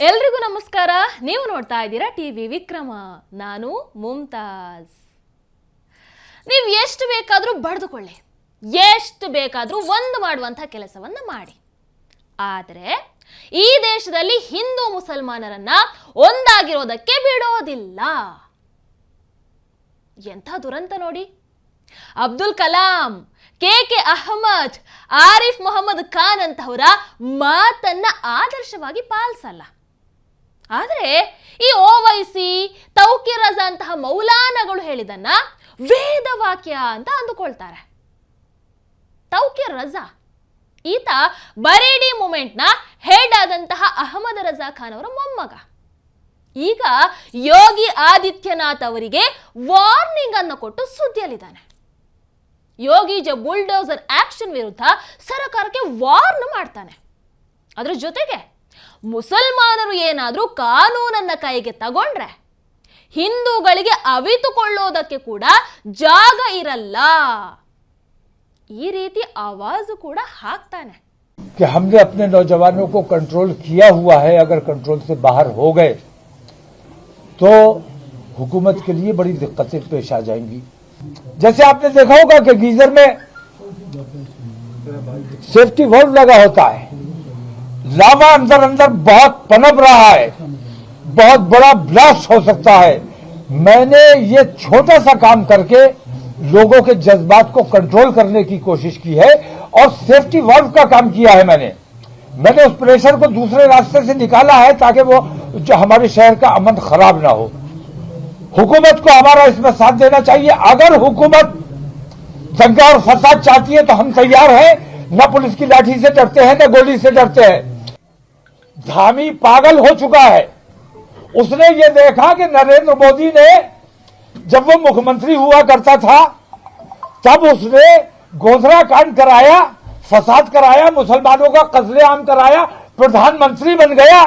ಎಲ್ರಿಗೂ ನಮಸ್ಕಾರ. ನೀವು ನೋಡ್ತಾ ಇದ್ದೀರಾ ಟಿವಿ ವಿಕ್ರಮ. ನಾನು ಮುಮ್ತಾಜ್ ನೀವು ಎಷ್ಟು ಬೇಕಾದರೂ ಬಡ್ದುಕೊಳ್ಳಿ. ಎಷ್ಟು ಬೇಕಾದರೂ ಒಂದು ಮಾಡುವಂಥ ಕೆಲಸವನ್ನು ಮಾಡಿ. ಆದರೆ, ಈ ದೇಶದಲ್ಲಿ ಹಿಂದೂ ಮುಸಲ್ಮಾನರನ್ನ ಒಂದಾಗಿರೋದಕ್ಕೆ ಬಿಡೋದಿಲ್ಲ. ಎಂಥ ದುರಂತ ನೋಡಿ. ಅಬ್ದುಲ್ ಕಲಾಂ ಕೆ ಕೆ ಅಹಮದ್, ಆರಿಫ್ ಮೊಹಮ್ಮದ್ ಖಾನ್ ಅಂತವರ ಮಾತನ್ನ ಆದರ್ಶವಾಗಿ ಪಾಲಿಸಲ್ಲ. ಆದರೆ ಈ ಓವೈಸಿ ತೌಕಿರಜ ರಜಾ ಅಂತಹ ಮೌಲಾನಗಳು ಹೇಳಿದನ್ನ ವೇದವಾಕ್ಯ ಅಂತ ಅಂದುಕೊಳ್ತಾರೆ. ತೌಕೀರ್ ರಜಾ ಈತ ಬರೇಡಿ ಮೂಮೆಂಟ್ನ ಹೆಡ್ ಆದಂತಹ ಅಹಮದ್ ರಜಾ ಖಾನ್ ಅವರ ಮೊಮ್ಮಗ. ಈಗ ಯೋಗಿ ಆದಿತ್ಯನಾಥ್ ಅವರಿಗೆ ವಾರ್ನಿಂಗ್ ಅನ್ನು ಕೊಟ್ಟು ಸುದ್ದಿಯಲ್ಲಿದ್ದಾನೆ. ಯೋಗಿ ಜ ಬುಲ್ಡೋಸರ್ ಆಕ್ಷನ್ ವಿರುದ್ಧ ಸರ್ಕಾರಕ್ಕೆ ವಾರ್ನ್ ಮಾಡ್ತಾನೆ. ಅದರ ಜೊತೆಗೆ ಮುಸಲ್ಮಾನರು ಏನಾದರೂ ಕಾನೂನನ್ನ ಕೈಗೆ ತಗೊಂಡ್ರೆ ಹಿಂದೂಗಳಿಗೆ ಅವಿತುಕೊಳ್ಳೋದಕ್ಕೆ ಕೂಡ ಜಾಗ ಇರಲ್ಲ ಈ ರೀತಿ ಆವಾಜು ಕೂಡ ಹಾಕ್ತಾನೆ कि हमने अपने नौजवानों को कंट्रोल किया हुआ है अगर कंट्रोल से बाहर हो गए तो हुकूमत के लिए बड़ी दिक्कतें पेश आ जाएंगी जैसे आपने देखा होगा कि गीजर में सेफ्टी वॉल्व लगा होता है लावा अंदर अंदर बहुत पनप रहा है, बहुत बड़ा ब्लास्ट हो सकता है। मैंने ये छोटा सा काम करके लोगों के जज्बात को कंट्रोल करने की कोशिश की है और सेफ्टी वर्व का काम किया है मैंने। मैंने उस प्रेशर को दूसरे रास्ते से निकाला है ताकि वो जो हमारे शहर का अमन खराब ना हो। हुकूमत को हमारा इसमें साथ देना चाहिए। अगर हुकूमत दंगा और फसाद चाहती है तो हम तैयार हैं। न पुलिस की लाठी से डरते हैं, न गोली से डरते हैं। धामी पागल हो चुका है। उसने ये देखा कि नरेंद्र मोदी ने, जब वो मुख्यमंत्री हुआ करता था, तब उसने गोधरा कांड कराया, फसाद कराया, मुसलमानों का कत्लेआम कराया, प्रधानमंत्री बन गया।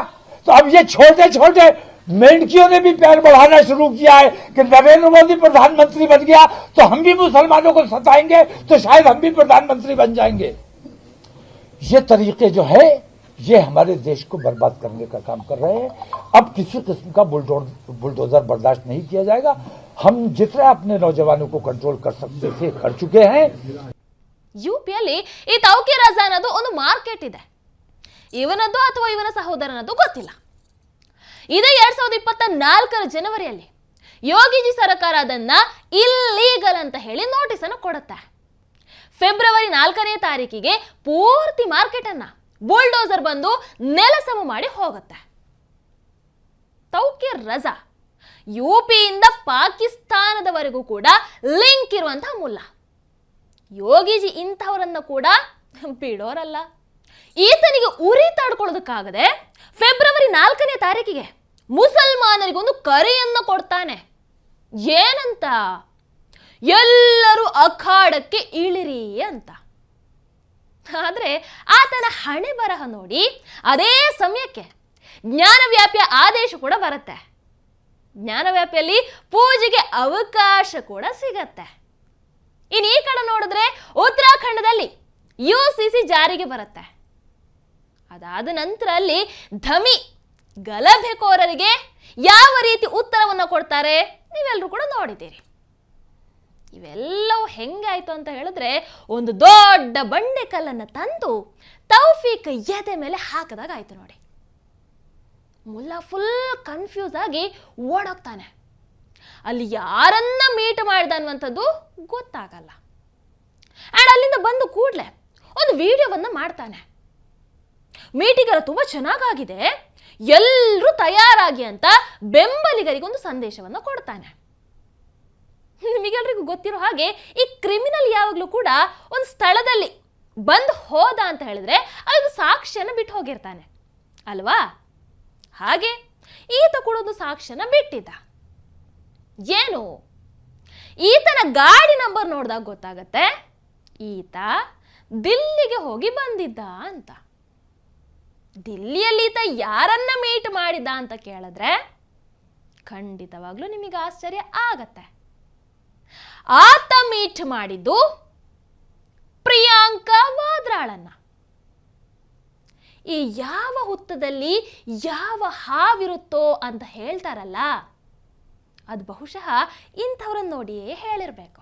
तो अब ये छोटे छोटे मेंढकियों ने भी पैर बढ़ाना शुरू किया है कि नरेंद्र मोदी प्रधानमंत्री बन गया तो हम भी मुसलमानों को सताएँगे तो शायद हम भी प्रधानमंत्री बन जाएँगे। ये तरीके जो है ये हमारे देश को बर्बाद करने का काम कर रहे हैं अब किसी किस्म का बुलडोर बुलडोजर बर्दाश्त नहीं किया जाएगा हम जितना अपने नौजवानों को कंट्रोल कर सकते थे कर चुके हैं ಯು ಪಿಯಲ್ಲಿ ಈ ತೌಕಿ ರಜಾ ಅನ್ನೋದು ಒಂದು ಮಾರ್ಕೆಟ್ ಇದೆ ಇವನದ್ದು ಅಥವಾ ಇವನ ಸಹೋದರನದ್ದು ಗೊತ್ತಿಲ್ಲ ಇದೇ ಎರಡ್ ಸಾವಿರದ ಇಪ್ಪತ್ತ ನಾಲ್ಕರ ಜನವರಿಯಲ್ಲಿ ಯೋಗಿಜಿ ಸರ್ಕಾರ ಅದನ್ನ ಇಲ್ಲೀಗಲ್ ಅಂತ ಹೇಳಿ ನೋಟಿಸ್ ಅನ್ನು ಕೊಡುತ್ತೆ ಫೆಬ್ರವರಿ ನಾಲ್ಕನೇ ತಾರೀಕಿಗೆ ಪೂರ್ತಿ ಮಾರ್ಕೆಟ್ ಅನ್ನ ಬುಲ್ಡೋಸರ್ ಬಂದು ನೆಲಸಮ ಮಾಡಿ ಹೋಗುತ್ತೆ. ತೌಕೆ ರಜಾ. ಯು ಪಿಯಿಂದ ಪಾಕಿಸ್ತಾನದವರೆಗೂ ಕೂಡ ಲಿಂಕ್ ಇರುವಂತಹ ಮುಲ್ಲ. ಯೋಗಿಜಿ ಇಂಥವರನ್ನ ಕೂಡ ಬಿಡೋರಲ್ಲ. ಈತನಿಗೆ ಉರಿ ತಾಡ್ಕೊಳ್ಳೋದಕ್ಕಾಗದೆ ಫೆಬ್ರವರಿ ನಾಲ್ಕನೇ ತಾರೀಕಿಗೆ ಮುಸಲ್ಮಾನರಿಗೊಂದು ಕರೆಯನ್ನು ಕೊಡ್ತಾನೆ. ಏನಂತ? ಎಲ್ಲರೂ ಅಖಾಡಕ್ಕೆ ಇಳಿರಿ ಅಂತ. ಆದರೆ ಆತನ ಹಣೆ ಬರಹ ನೋಡಿ ಅದೇ ಸಮಯಕ್ಕೆ ಜ್ಞಾನವ್ಯಾಪಿಯ ಆದೇಶ ಕೂಡ ಬರುತ್ತೆ. ಜ್ಞಾನವ್ಯಾಪಿಯಲ್ಲಿ ಪೂಜೆಗೆ ಅವಕಾಶ ಕೂಡ ಸಿಗತ್ತೆ. ಇನ್ನು ಈ ಕಡೆ ನೋಡಿದ್ರೆ ಉತ್ತರಾಖಂಡದಲ್ಲಿ ಯು ಸಿ ಸಿ ಜಾರಿಗೆ ಬರುತ್ತೆ. ಅದಾದ ನಂತರ ಅಲ್ಲಿ ಧಮಿ ಗಲಭೆಕೋರರಿಗೆ ಯಾವ ರೀತಿ ಉತ್ತರವನ್ನು ಕೊಡ್ತಾರೆ ನೀವೆಲ್ಲರೂ ಕೂಡ ನೋಡಿದ್ದೀರಿ. ಇವೆಲ್ಲವೂ ಹೆಂಗಾಯಿತು ಅಂತ ಹೇಳಿದ್ರೆ ಒಂದು ದೊಡ್ಡ ಬಂಡೆ ಕಲ್ಲನ್ನು ತಂದು ತೌಫೀಕ್ ಎದೆ ಮೇಲೆ ಹಾಕಿದಾಗ ಆಯಿತು ನೋಡಿ. ಮುಲ್ಲಾ ಫುಲ್ ಕನ್ಫ್ಯೂಸ್ ಆಗಿ ಓಡೋಗ್ತಾನೆ. ಅಲ್ಲಿ ಯಾರನ್ನ ಮೀಟ್ ಮಾಡಿದ ಅನ್ನುವಂಥದ್ದು ಗೊತ್ತಾಗಲ್ಲ. ಆ್ಯಂಡ್ ಅಲ್ಲಿಂದ ಬಂದು ಕೂಡಲೇ ಒಂದು ವಿಡಿಯೋವನ್ನು ಮಾಡ್ತಾನೆ. ಮೀಟಿಂಗ್ ಎಲ್ಲ ತುಂಬ ಚೆನ್ನಾಗಾಗಿದೆ. ಎಲ್ಲರೂ ತಯಾರಾಗಿ ಅಂತ ಬೆಂಬಲಿಗರಿಗೊಂದು ಸಂದೇಶವನ್ನು ಕೊಡ್ತಾನೆ. ನಿಮಗೆಲ್ರಿಗೂ ಗೊತ್ತಿರೋ ಹಾಗೆ ಈ ಕ್ರಿಮಿನಲ್ ಯಾವಾಗಲೂ ಕೂಡ ಒಂದು ಸ್ಥಳದಲ್ಲಿ ಬಂದು ಹೋದ ಅಂತ ಹೇಳಿದ್ರೆ ಅದೊಂದು ಸಾಕ್ಷ್ಯನ ಬಿಟ್ಟು ಹೋಗಿರ್ತಾನೆ. ಅಲ್ವಾ? ಹಾಗೆ ಈತ ಕೂಡ ಒಂದು ಸಾಕ್ಷ್ಯನ ಬಿಟ್ಟಿದ್ದ. ಏನು? ಈತನ ಗಾಡಿ ನಂಬರ್ ನೋಡಿದಾಗ ಗೊತ್ತಾಗತ್ತೆ? ಈತ ದಿಲ್ಲಿಗೆ ಹೋಗಿ ಬಂದಿದ್ದ ಅಂತ. ದಿಲ್ಲಿಯಲ್ಲಿ ಈತ ಯಾರನ್ನ ಮೀಟ್ ಮಾಡಿದ್ದ ಅಂತ ಕೇಳಿದ್ರೆ ಖಂಡಿತವಾಗ್ಲೂ ನಿಮಗೆ ಆಶ್ಚರ್ಯ ಆಗತ್ತೆ. ಆತ ಮೀಟ್ ಮಾಡಿದ್ದು ಪ್ರಿಯಾಂಕಾ ವಾದ್ರಾಳನ್ನ. ಈ ಯಾವ ಹುತ್ತದಲ್ಲಿ ಯಾವ ಹಾವಿರುತ್ತೋ ಅಂತ ಹೇಳ್ತಾರಲ್ಲ, ಅದು ಬಹುಶಃ ಇಂಥವ್ರನ್ನ ನೋಡಿಯೇ ಹೇಳಿರ್ಬೇಕು.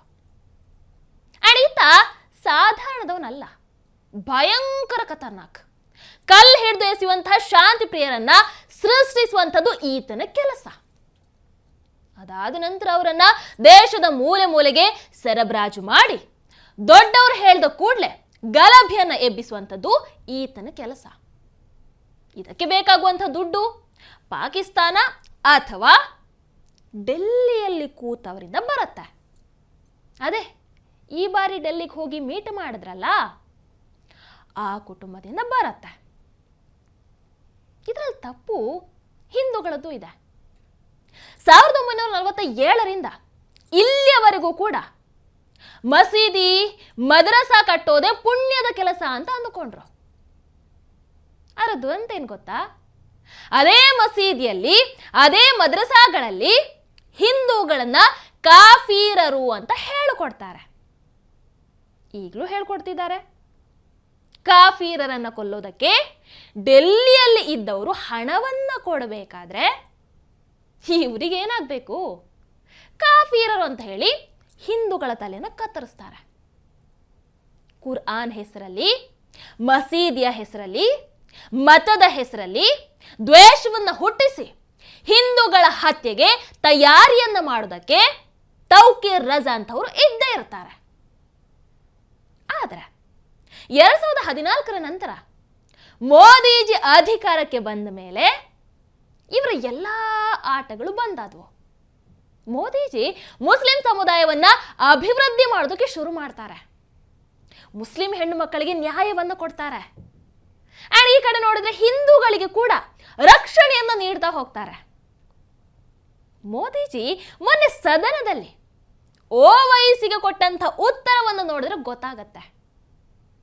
ಅಣಿತ ಸಾಧಾರಣದವನಲ್ಲ, ಭಯಂಕರ ಕಥನಾಕ್ ಕಲ್ಲು ಹಿಡಿದು ಎಸೆಯುವಂತಹ ಶಾಂತಿ ಪ್ರಿಯರನ್ನ ಸೃಷ್ಟಿಸುವಂಥದ್ದು ಈತನ ಕೆಲಸ. ಅದಾದ ನಂತರ ಅವರನ್ನ ದೇಶದ ಮೂಲೆ ಮೂಲೆಗೆ ಸರಬರಾಜು ಮಾಡಿ ದೊಡ್ಡವರು ಹೇಳಿದ ಕೂಡಲೇ ಗಲಭೆಯನ್ನ ಎಬ್ಬಿಸುವಂಥದ್ದು ಈತನ ಕೆಲಸ. ಇದಕ್ಕೆ ಬೇಕಾಗುವಂಥ ದುಡ್ಡು ಪಾಕಿಸ್ತಾನ ಅಥವಾ ಡೆಲ್ಲಿಯಲ್ಲಿ ಕೂತವರಿಂದ ಬರುತ್ತೆ. ಅದೇ, ಈ ಬಾರಿ ಡೆಲ್ಲಿಗೆ ಹೋಗಿ ಮೀಟ್ ಮಾಡಿದ್ರಲ್ಲ, ಆ ಕುಟುಂಬದಿಂದ ಬರುತ್ತೆ. ಇದರಲ್ಲಿ ತಪ್ಪು ಹಿಂದೂಗಳದ್ದು ಇದೆ. ಸಾವಿರದ ಒಂಬೈನೂರ ನಲವತ್ತ ಏಳರಿಂದ ಇಲ್ಲಿಯವರೆಗೂ ಕೂಡ ಮಸೀದಿ, ಮದ್ರಸಾ ಕಟ್ಟೋದೇ ಪುಣ್ಯದ ಕೆಲಸ ಅಂತ ಅಂದುಕೊಂಡ್ರು. ಅದರ ದುರಂತ ಏನು ಗೊತ್ತಾ? ಅದೇ ಮಸೀದಿಯಲ್ಲಿ, ಅದೇ ಮದ್ರಸಾಗಳಲ್ಲಿ ಹಿಂದೂಗಳನ್ನ ಕಾಫೀರರು ಅಂತ ಹೇಳಿಕೊಡ್ತಾರೆ. ಈಗಲೂ ಹೇಳ್ಕೊಡ್ತಿದ್ದಾರೆ. ಕಾಫೀರರನ್ನು ಕೊಲ್ಲೋದಕ್ಕೆ ಡೆಲ್ಲಿಯಲ್ಲಿ ಇದ್ದವರು ಹಣವನ್ನ ಕೊಡಬೇಕಾದ್ರೆ ಇವರಿಗೆ ಏನಾಗಬೇಕು? ಕಾಫೀರರು ಅಂತ ಹೇಳಿ ಹಿಂದೂಗಳ ತಲೆನ ಕತ್ತರಿಸ್ತಾರೆ. ಕುರ್ಆನ್ ಹೆಸರಲ್ಲಿ, ಮಸೀದಿಯ ಹೆಸರಲ್ಲಿ, ಮತದ ಹೆಸರಲ್ಲಿ ದ್ವೇಷವನ್ನು ಹುಟ್ಟಿಸಿ ಹಿಂದೂಗಳ ಹತ್ಯೆಗೆ ತಯಾರಿಯನ್ನು ಮಾಡೋದಕ್ಕೆ ತೌಕೀರ್ ರಜಾ ಅಂತವರು ಇದ್ದೇ ಇರ್ತಾರೆ. ಆದರೆ ಎರಡ್ ಸಾವಿರದ ಹದಿನಾಲ್ಕರ ನಂತರ ಮೋದಿಜಿ ಅಧಿಕಾರಕ್ಕೆ ಬಂದ ಮೇಲೆ ಇವರ ಎಲ್ಲ ಆಟಗಳು ಬಂದಾದವು. ಮೋದಿಜಿ ಮುಸ್ಲಿಂ ಸಮುದಾಯವನ್ನ ಅಭಿವೃದ್ಧಿ ಮಾಡೋದಕ್ಕೆ ಶುರು ಮಾಡ್ತಾರೆ. ಮುಸ್ಲಿಂ ಹೆಣ್ಣು ಮಕ್ಕಳಿಗೆ ನ್ಯಾಯವನ್ನು ಕೊಡ್ತಾರೆ. ಆ್ಯಂಡ್ ಈ ಕಡೆ ನೋಡಿದ್ರೆ ಹಿಂದೂಗಳಿಗೆ ಕೂಡ ರಕ್ಷಣೆಯನ್ನು ನೀಡ್ತಾ ಹೋಗ್ತಾರೆ. ಮೋದಿಜಿ ಮೊನ್ನೆ ಸದನದಲ್ಲಿ ಓವೈಸಿಗೆ ಕೊಟ್ಟಂಥ ಉತ್ತರವನ್ನು ನೋಡಿದ್ರೆ ಗೊತ್ತಾಗತ್ತೆ.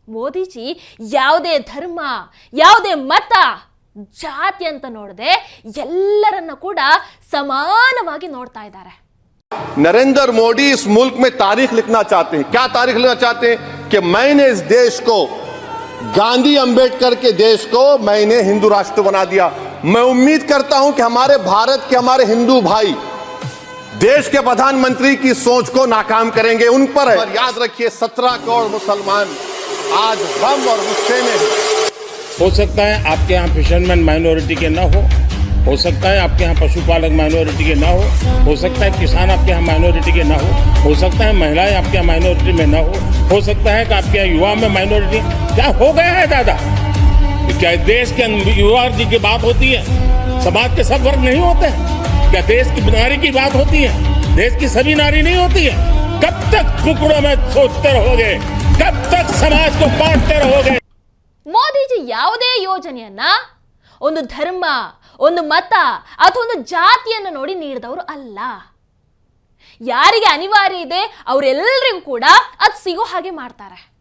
ಮೋದಿಜಿ ಯಾವುದೇ ಧರ್ಮ, ಯಾವುದೇ ಮತ ಜಾತಿ ಅಂತ ನೋಡದೆ ಎಲ್ಲರನ್ನ ಕೂಡ ಸಮಾನವಾಗಿ ನೋಡ್ತಾ ಇದ್ದಾರೆ नरेंद्र मोदी इस मुल्क में तारीख लिखना चाहते हैं क्या तारीख लिखना चाहते हैं कि मैंने इस देश को गांधी अंबेडकर के देश को मैंने हिंदू राष्ट्र बना दिया मैं उम्मीद करता हूं कि हमारे भारत के हमारे हिंदू भाई देश के प्रधानमंत्री की सोच को नाकाम करेंगे उन पर है। याद रखिए सत्रह करोड़ मुसलमान आज गम और गुस्से में हैं। हो सकता है आपके यहाँ फिशरमैन माइनॉरिटी के ना हो। हो सकता है आपके यहाँ पशुपालक माइनॉरिटी के ना हो। हो सकता है किसान आपके यहाँ माइनॉरिटी के ना हो। हो सकता है महिलाएँ आपके यहाँ माइनॉरिटी में ना हो। हो सकता है कि आपके यहाँ युवा में माइनॉरिटी क्या हो गया है दादा? क्या देश के युवा जी की बात होती है? समाज के सब वर्ग नहीं होते हैं। क्या देश की नारी की बात होती है? देश की सभी नारी नहीं होती है? कब तक टुकड़ों में सोचते रहोगे? कब तक समाज को बांटते रहोगे? ಯಾವುದೇ ಯೋಜನೆಯನ್ನ, ಒಂದು ಧರ್ಮ, ಒಂದು ಮತ ಅಥವಾ ಒಂದು ಜಾತಿಯನ್ನು ನೋಡಿ ನೀಡಿದವರು ಅಲ್ಲ. ಯಾರಿಗೆ ಅನಿವಾರ್ಯ ಇದೆ, ಅವರೆಲ್ಲರಿಗೂ ಕೂಡ ಅದು ಸಿಗೋ ಹಾಗೆ ಮಾಡ್ತಾರೆ.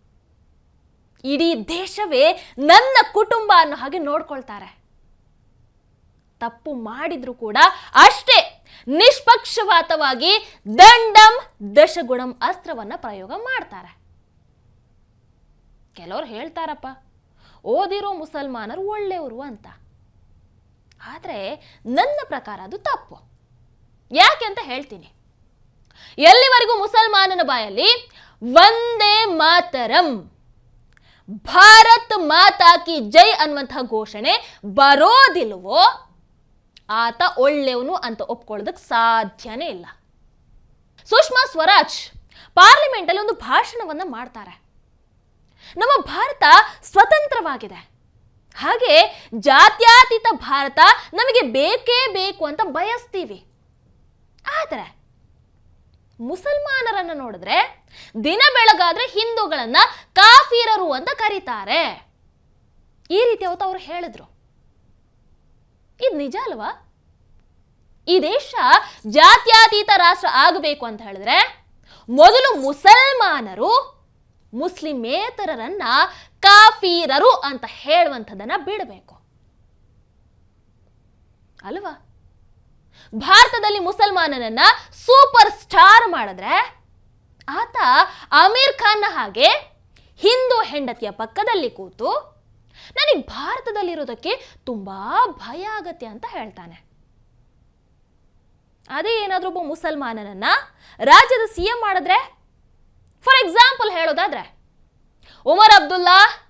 ಇಡೀ ದೇಶವೇ ನನ್ನ ಕುಟುಂಬ ಅನ್ನೋ ಹಾಗೆ ನೋಡ್ಕೊಳ್ತಾರೆ. ತಪ್ಪು ಮಾಡಿದ್ರು ಕೂಡ ಅಷ್ಟೇ ನಿಷ್ಪಕ್ಷಪಾತವಾಗಿ ದಂಡಂ ದಶಗುಣಂ ಅಸ್ತ್ರವನ್ನ ಪ್ರಯೋಗ ಮಾಡ್ತಾರೆ. ಕೆಲವರು ಹೇಳ್ತಾರಪ್ಪ ಓದಿರೋ ಮುಸಲ್ಮಾನರು ಒಳ್ಳೆಯವರು ಅಂತ. ಆದರೆ ನನ್ನ ಪ್ರಕಾರ ಅದು ತಪ್ಪು. ಯಾಕೆ ಅಂತ ಹೇಳ್ತೀನಿ. ಎಲ್ಲಿವರೆಗೂ ಮುಸಲ್ಮಾನನ ಬಾಯಲ್ಲಿ ಒಂದೇ ಮಾತರಂ, ಭಾರತ್ ಮಾತಾ ಕಿ ಜೈ ಅನ್ನುವಂತಹ ಘೋಷಣೆ ಬರೋದಿಲ್ವೋ, ಆತ ಒಳ್ಳೆಯವನು ಅಂತ ಒಪ್ಕೊಳ್ಳೋದಕ್ಕೆ ಸಾಧ್ಯನೇ ಇಲ್ಲ. ಸುಷ್ಮಾ ಸ್ವರಾಜ್ ಪಾರ್ಲಿಮೆಂಟಲ್ಲಿ ಒಂದು ಭಾಷಣವನ್ನ ಮಾಡ್ತಾರೆ. ನಮ್ಮ ಭಾರತ ಸ್ವತಂತ್ರವಾಗಿದೆ. ಹಾಗೆ ಜಾತ್ಯಾತೀತ ಭಾರತ ನಮಗೆ ಬೇಕೇ ಬೇಕು ಅಂತ ಬಯಸ್ತೀವಿ. ಆದರೆ ಮುಸಲ್ಮಾನರನ್ನು ನೋಡಿದ್ರೆ ದಿನ ಬೆಳಗಾದ್ರೆ ಹಿಂದೂಗಳನ್ನ ಕಾಫೀರರು ಅಂತ ಕರೀತಾರೆ. ಈ ರೀತಿ ಅವತ್ತು ಅವರು ಹೇಳಿದ್ರು. ಇದು ನಿಜ ಅಲ್ವಾ? ಈ ದೇಶ ಜಾತ್ಯಾತೀತ ರಾಷ್ಟ್ರ ಆಗಬೇಕು ಅಂತ ಹೇಳಿದ್ರೆ ಮೊದಲು ಮುಸಲ್ಮಾನರು ಮುಸ್ಲಿಮೇತರರನ್ನ ಕಾಫೀರರು ಅಂತ ಹೇಳುವಂಥದ್ದನ್ನ ಬಿಡಬೇಕು. ಅಲ್ವಾ? ಭಾರತದಲ್ಲಿ ಮುಸಲ್ಮಾನನನ್ನ ಸೂಪರ್ ಸ್ಟಾರ್ ಮಾಡಿದ್ರೆ ಆತ ಅಮೀರ್ ಖಾನ್ನ ಹಾಗೆ ಹಿಂದೂ ಹೆಂಡತಿಯ ಪಕ್ಕದಲ್ಲಿ ಕೂತು ನನಗೆ ಭಾರತದಲ್ಲಿರೋದಕ್ಕೆ ತುಂಬಾ ಭಯ ಆಗತ್ತೆ ಅಂತ ಹೇಳ್ತಾನೆ. ಅದೇ ಏನಾದರೂ ಒಬ್ಬ ಮುಸಲ್ಮಾನನನ್ನ ರಾಜ್ಯದ ಸಿ ಎಂ ಮಾಡಿದ್ರೆ ಫಾರ್ ಎಕ್ಸಾಂಪಲ್ ಹೇಳೋದಾದ್ರೆ, ಉಮರ್ ಅಬ್ದುಲ್ಲಾ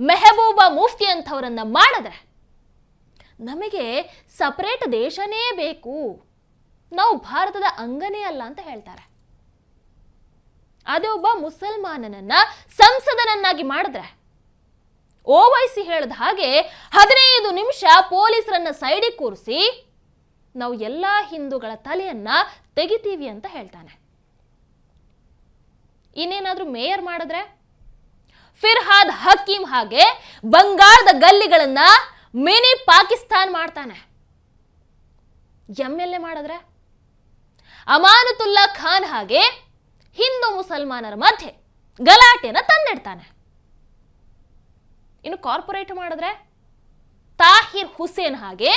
ಮೆಹಬೂಬಾ ಮುಫ್ತಿ ಅಂಥವರನ್ನು ಮಾಡಿದ್ರೆ ನಮಗೆ ಸಪರೇಟ್ ದೇಶನೇ ಬೇಕು. ನಾವು ಭಾರತದ ಅಂಗನೇ ಅಲ್ಲ ಅಂತ ಹೇಳ್ತಾರೆ. ಅದೇ ಒಬ್ಬ ಮುಸಲ್ಮಾನನನ್ನ ಸಂಸದನನ್ನಾಗಿ ಮಾಡಿದ್ರೆ, ಓವೈಸಿ ಹೇಳಿದ ಹಾಗೆ ಹದಿನೈದು ನಿಮಿಷ ಪೊಲೀಸರನ್ನ ಸೈಡಿಗೆ ಕೂರಿಸಿ ನಾವು ಎಲ್ಲ ಹಿಂದೂಗಳ ತಲೆಯನ್ನ ತೆಗಿತೀವಿ ಅಂತ ಹೇಳ್ತಾನೆ. ಇನ್ನೇನಾದ್ರೂ ಮೇಯರ್ ಮಾಡಿದ್ರೆ? ಫಿರ್ಹಾದ್ ಹಕೀಮ್ ಹಾಗೆ ಬಂಗಾಳದ ಗಲ್ಲಿಗಳನ್ನ ಮಿನಿ ಪಾಕಿಸ್ತಾನ್ ಮಾಡ್ತಾನೆ. ಎಂ ಎಲ್ ಎ ಮಾಡಿದ್ರೆ? ಅಮಾನತುಲ್ಲಾ ಖಾನ್ ಹಾಗೆ ಹಿಂದೂ ಮುಸಲ್ಮಾನರ ಮಧ್ಯೆ ಗಲಾಟೆನ ತಂದಿಡ್ತಾನೆ. ಇನ್ನು ಕಾರ್ಪೊರೇಟ್ ಮಾಡಿದ್ರೆ? ತಾಹಿರ್ ಹುಸೇನ್ ಹಾಗೆ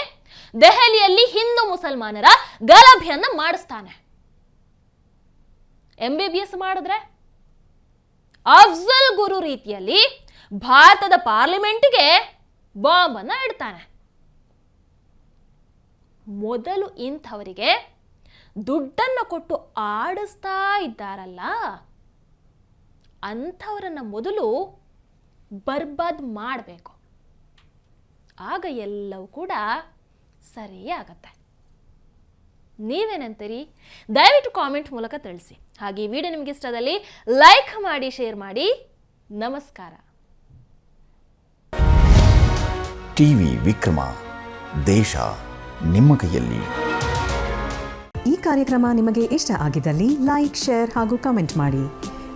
ದೆಹಲಿಯಲ್ಲಿ ಹಿಂದೂ ಮುಸಲ್ಮಾನರ ಗಲಭೆಯನ್ನು ಮಾಡಿಸ್ತಾನೆ. ಎಂ ಬಿ ಬಿ ಎಸ್ ಮಾಡಿದ್ರೆ? ಅಫ್ಜಲ್ ಗುರು ರೀತಿಯಲ್ಲಿ ಭಾರತದ ಪಾರ್ಲಿಮೆಂಟ್ಗೆ ಬಾಂಬ್ ಅನ್ನ ಇಡ್ತಾನೆ. ಮೊದಲು ಇಂಥವರಿಗೆ ದುಡ್ಡನ್ನು ಕೊಟ್ಟು ಆಡಿಸ್ತಾ ಇದ್ದಾರಲ್ಲ, ಅಂಥವರನ್ನ ಮೊದಲು ಬರ್ಬಾದ್ ಮಾಡಬೇಕು. ಆಗ ಎಲ್ಲವೂ ಕೂಡ ಸರಿಯಾಗತ್ತೆ. ನೀವೇನಂತೀರಿ? ದಯವಿಟ್ಟು ಕಾಮೆಂಟ್ ಮೂಲಕ ತಿಳಿಸಿ. ಹಾಗೆ ಈ ವಿಡಿಯೋ ನಿಮಗೆ ಇಷ್ಟದಲ್ಲಿ ಲೈಕ್ ಮಾಡಿ ಶೇರ್ ಮಾಡಿ. ನಮಸ್ಕಾರ. ಟಿವಿ ವಿಕ್ರಮ ದೇಶ ನಿಮ್ಮ ಕೈಯಲ್ಲಿ. ಈ ಕಾರ್ಯಕ್ರಮ ನಿಮಗೆ ಇಷ್ಟ ಆಗಿದ್ದಲ್ಲಿ ಲೈಕ್ ಶೇರ್ ಹಾಗೂ ಕಮೆಂಟ್ ಮಾಡಿ.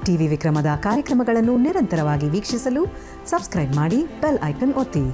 ಟಿವಿ ವಿಕ್ರಮದ ಕಾರ್ಯಕ್ರಮಗಳನ್ನು ನಿರಂತರವಾಗಿ ವೀಕ್ಷಿಸಲು ಸಬ್ಸ್ಕ್ರೈಬ್ ಮಾಡಿ ಬೆಲ್ ಐಕನ್ ಒತ್ತಿ.